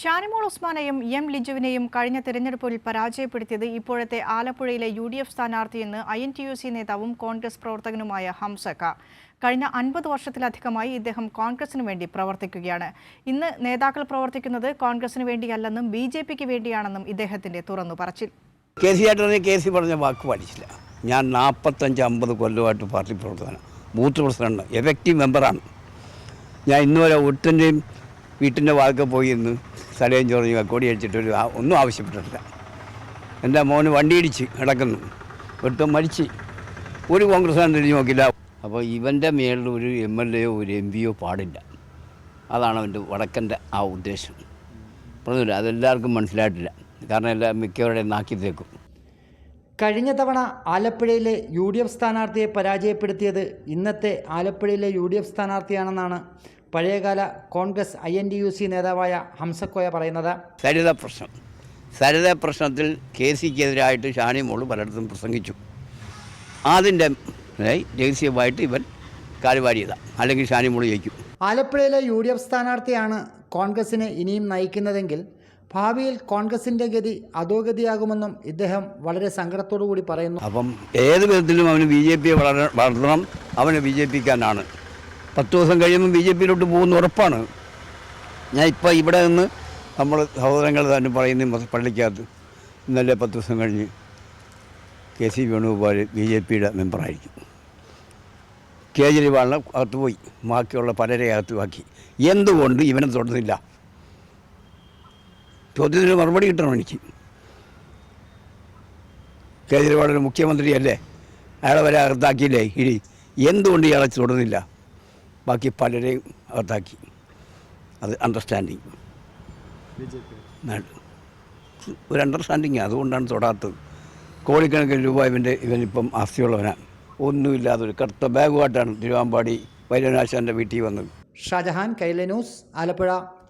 Shanimol ഉസ്മാനെയും M ലിജുവിനെയും കഴിഞ്ഞ തെരഞ്ഞെടുപ്പിൽ പരാജയപ്പെടുത്തിയത് ഇപ്പോഴത്തെ ആലപ്പുഴയിലെ U D F സ്ഥാനാർത്ഥിയെന്ന് I N T U C നേതാവും കോൺഗ്രസ് പ്രവർത്തകനുമായ ഹംസക്ക. കഴിഞ്ഞ അൻപത് വർഷത്തിലധികമായി ഇദ്ദേഹം കോൺഗ്രസിനു വേണ്ടി പ്രവർത്തിക്കുകയാണ്. ഇന്ന് നേതാക്കൾ പ്രവർത്തിക്കുന്നത് കോൺഗ്രസിന് വേണ്ടിയല്ലെന്നും ബി ജെ പിക്ക് വേണ്ടിയാണെന്നും ഇദ്ദേഹത്തിന്റെ തുറന്നു പറച്ചിൽ. കെ പറഞ്ഞ വാക്ക് പാലിച്ചില്ല. ഞാൻ നാൽപ്പത്തഞ്ച് അമ്പത് കൊല്ലമായിട്ട് പാർട്ടി പ്രവർത്തകനാണ്. ബൂത്ത് പ്രസിഡന്റ് എഫക്റ്റീവ് മെമ്പറാണ് ഞാൻ ഇന്നുവരെ ഒട്ടിന്റെയും വീട്ടിന്റെ വാക്ക് പോയി ഇന്ന് സ്ഥലയും ചോറിഞ്ഞ് കക്കോടി അടിച്ചിട്ട് ഒരു ഒന്നും ആവശ്യപ്പെട്ടിട്ടില്ല. എന്റെ മോന് വണ്ടിയിടിച്ച് കിടക്കുന്നു. ഒട്ടും മരിച്ച്. ഒരു കോൺഗ്രസ്സുകാരൻ തിരിഞ്ഞു നോക്കില്ല അപ്പോൾ ഇവന്റെ മേളിൽ ഒരു എം എൽ എയോ ഒരു എം പിയോ പാടില്ല. അതാണ് അവന്റെ വടക്കന്റെ ആ ഉദ്ദേശം. പറഞ്ഞില്ല? അതെല്ലാവർക്കും മനസ്സിലായിട്ടില്ല. കാരണം എല്ലാം മിക്കവരുടെ നാക്കി തേക്കും. കഴിഞ്ഞ തവണ ആലപ്പുഴയിലെ യു ഡി എഫ് സ്ഥാനാർത്ഥിയെ പരാജയപ്പെടുത്തിയത് ഇന്നത്തെ ആലപ്പുഴയിലെ യു ഡി എഫ് സ്ഥാനാർത്ഥിയാണെന്നാണ് പഴയകാല Congress I N D U C നേതാവായ ഹംസക്കോയ പറയുന്നത് സരിത പ്രശ്നം. സരിത പ്രശ്നത്തിൽ കെ സിക്കെതിരായിട്ട് ഷാനി മോൾ പലയിടത്തും പ്രസംഗിച്ചു. അതിന്റെ രഹസ്യമായിട്ട് ഇവൻ കാലുവാരിയതാണ് അല്ലെങ്കിൽ ഷാനി മോൾ ജയിക്കും. ആലപ്പുഴയിലെ യു ഡി എഫ് സ്ഥാനാർത്ഥിയാണ് കോൺഗ്രസിനെ ഇനിയും നയിക്കുന്നതെങ്കിൽ ഭാവിയിൽ കോൺഗ്രസിന്റെ ഗതി അധോഗതിയാകുമെന്നും ഇദ്ദേഹം വളരെ സങ്കടത്തോടു കൂടി പറയുന്നു. അപ്പം ഏത് വിധത്തിലും അവന് ബി ജെ പിയെ വളർത്തണം. അവന് ബി ജെ പിക്കാരനാണ്. പത്ത് ദിവസം കഴിയുമ്പോൾ ബി ജെ പിയിലോട്ട് പോകുന്ന ഉറപ്പാണ്. ഞാൻ ഇപ്പോൾ ഇവിടെ നിന്ന് നമ്മൾ സഹോദരങ്ങൾ തന്നെ പറയുന്ന പള്ളിക്കകത്ത് ഇന്നലെ പത്ത് ദിവസം കഴിഞ്ഞ് K C Venugopal B J പിയുടെ മെമ്പറായിരിക്കും കേജ്രിവാളിനെ അകത്ത് പോയി ബാക്കിയുള്ള പലരെ അകത്ത് ബാക്കി എന്തുകൊണ്ട് ഇവനെ തുടർന്നില്ല ചോദ്യത്തിന് മറുപടി കിട്ടണം എനിക്ക്. കേജ്രിവാളൊരു മുഖ്യമന്ത്രിയല്ലേ? അയാളെ വരെ അകത്താക്കിയില്ലേ? ഇനി എന്തുകൊണ്ട് ഇയാളെ തുടർന്നില്ല ബാക്കി പലരെയും അകത്താക്കി. അത് അണ്ടർസ്റ്റാൻഡിങ് ഒരു അണ്ടർസ്റ്റാൻഡിങ് അതുകൊണ്ടാണ് തൊടാത്തത്. കോടിക്കണക്കിന് രൂപ ഇവന്റെ ഇവനിപ്പം ആസ്തിയുള്ളവനാണ് ഒന്നുമില്ലാതെ ഒരു കറുത്ത ബാഗുമായിട്ടാണ് തിരുവാമ്പാടി വൈദ്യനാശാന്റെ വീട്ടിൽ വന്നത്. ഷാജഹാൻ കൈലനൂസ് ആലപ്പുഴ.